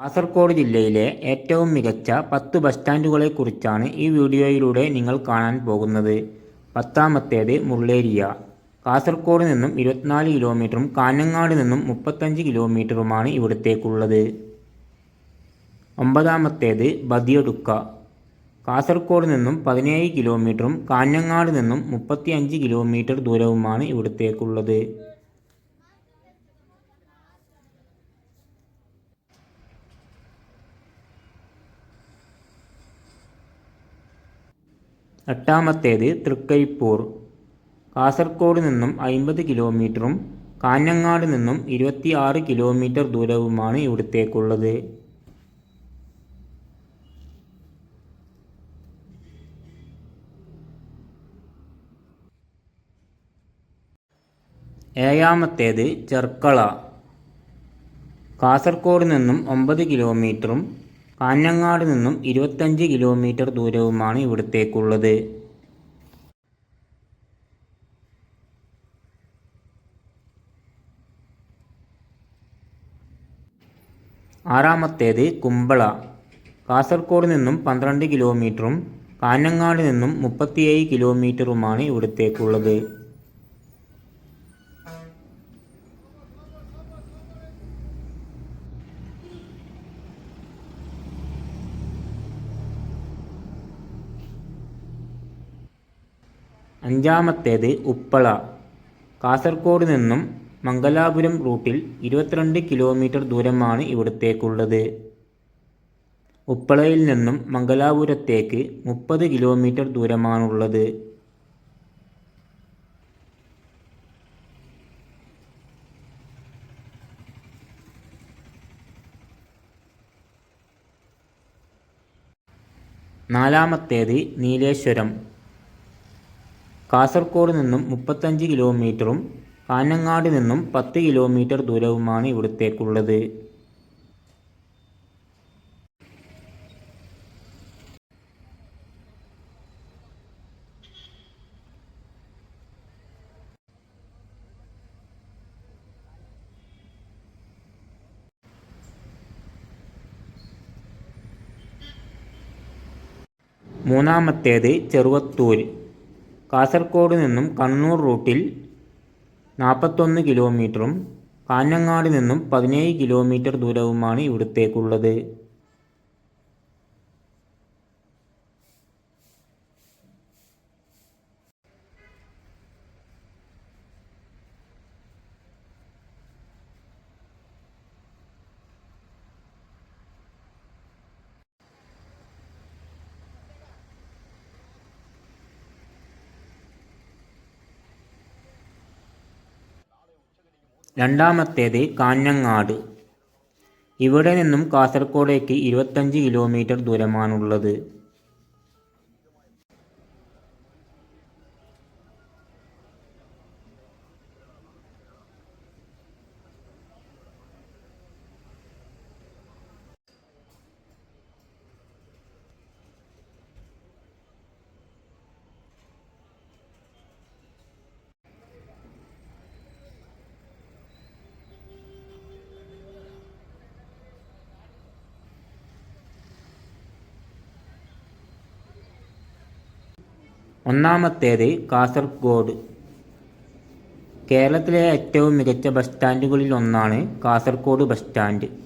കാസർഗോഡ് ജില്ലയിലെ ഏറ്റവും മികച്ച പത്ത് ബസ് സ്റ്റാൻഡുകളെക്കുറിച്ചാണ് ഈ വീഡിയോയിലൂടെ നിങ്ങൾ കാണാൻ പോകുന്നത്. പത്താമത്തേത് മുള്ളേരിയ. കാസർഗോഡ് നിന്നും ഇരുപത്തിനാല് കിലോമീറ്ററും കാഞ്ഞങ്ങാട് നിന്നും മുപ്പത്തഞ്ച് കിലോമീറ്ററുമാണ് ഇവിടത്തേക്കുള്ളത്. ഒമ്പതാമത്തേത് ബദിയടുക്ക. കാസർഗോഡ് നിന്നും പതിനേഴ് കിലോമീറ്ററും കാഞ്ഞങ്ങാട് നിന്നും മുപ്പത്തിയഞ്ച് കിലോമീറ്റർ ദൂരവുമാണ് ഇവിടത്തേക്കുള്ളത്. എട്ടാമത്തേത് തൃക്കരിപ്പൂർ. കാസർഗോഡ് നിന്നും അമ്പത് കിലോമീറ്ററും കാഞ്ഞങ്ങാട് നിന്നും ഇരുപത്തിയാറ് കിലോമീറ്റർ ദൂരവുമാണ് ഇവിടത്തേക്കുള്ളത്. ഏഴാമത്തേത് ചെർക്കള. കാസർഗോഡ് നിന്നും ഒമ്പത് കിലോമീറ്ററും കാഞ്ഞങ്ങാട് നിന്നും ഇരുപത്തഞ്ച് കിലോമീറ്റർ ദൂരവുമാണ് ഇവിടത്തേക്കുള്ളത്. ആറാമത്തേത് കുമ്പള. കാസർഗോഡ് നിന്നും പന്ത്രണ്ട് കിലോമീറ്ററും കാഞ്ഞങ്ങാട് നിന്നും മുപ്പത്തിയേഴ് കിലോമീറ്ററുമാണ് ഇവിടത്തേക്കുള്ളത്. അഞ്ചാമത്തേത് ഉപ്പള. കാസർഗോഡ് നിന്നും മംഗലാപുരം റൂട്ടിൽ ഇരുപത്തിരണ്ട് കിലോമീറ്റർ ദൂരമാണ് ഇവിടത്തേക്കുള്ളത്. ഉപ്പളയിൽ നിന്നും മംഗലാപുരത്തേക്ക് മുപ്പത് കിലോമീറ്റർ ദൂരമാണുള്ളത്. നാലാമത്തേത് നീലേശ്വരം. കാസർഗോഡ് നിന്നും മുപ്പത്തഞ്ച് കിലോമീറ്ററും കാഞ്ഞങ്ങാട് നിന്നും പത്ത് കിലോമീറ്റർ ദൂരവുമാണ് ഇവിടത്തേക്കുള്ളത്. മൂന്നാമത്തേത് ചെറുവത്തൂർ കാസർഗോഡ് നിന്നും കണ്ണൂർ റൂട്ടിൽ നാൽപ്പത്തൊന്ന് കിലോമീറ്ററും കാഞ്ഞങ്ങാട് നിന്നും പതിനേഴ് കിലോമീറ്റർ ദൂരവുമാണ് ഇവിടത്തേക്കുള്ളത്. രണ്ടാമത്തേത് കാഞ്ഞങ്ങാട്. ഇവിടെ നിന്നും കാസർഗോഡേക്ക് ഇരുപത്തഞ്ച് കിലോമീറ്റർ ദൂരമാണുള്ളത്. ഒന്നാമത്തേത് കാസർഗോഡ്. കേരളത്തിലെ ഏറ്റവും മികച്ച ബസ് സ്റ്റാൻഡുകളിൽ ഒന്നാണ് കാസർഗോഡ് ബസ് സ്റ്റാൻഡ്.